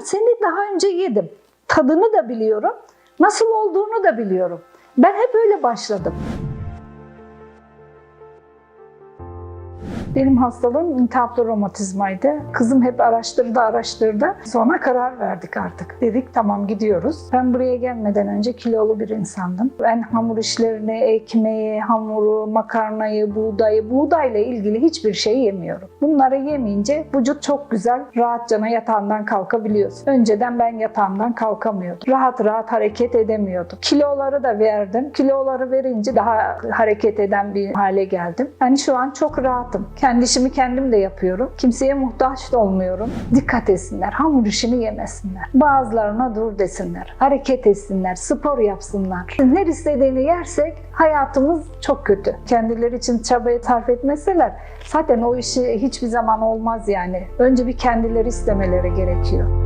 Seni daha önce yedim. Tadını da biliyorum. Nasıl olduğunu da biliyorum. Ben hep öyle başladım. Benim hastalığım iltihaplı romatizmaydı. Kızım hep araştırdı araştırdı. Sonra karar verdik artık. Dedik tamam gidiyoruz. Ben buraya gelmeden önce kilolu bir insandım. Ben hamur işlerini, ekmeği, hamuru, makarnayı, buğdayı, buğdayla ilgili hiçbir şey yemiyorum. Bunları yemeyince vücut çok güzel, rahatçana yatağından kalkabiliyorsun. Önceden ben yatağımdan kalkamıyordum. Rahat rahat hareket edemiyordum. Kiloları da verdim. Kiloları verince daha hareket eden bir hale geldim. Yani şu an çok rahatım. Kendi işimi kendim de yapıyorum. Kimseye muhtaç da olmuyorum. Dikkat etsinler. Hamur işini yemesinler. Bazılarına dur desinler. Hareket etsinler. Spor yapsınlar. Her istediğini yersek hayatımız çok kötü. Kendileri için çabayı sarf etmeseler zaten o işi hiçbir zaman olmaz yani. Önce bir kendileri istemeleri gerekiyor.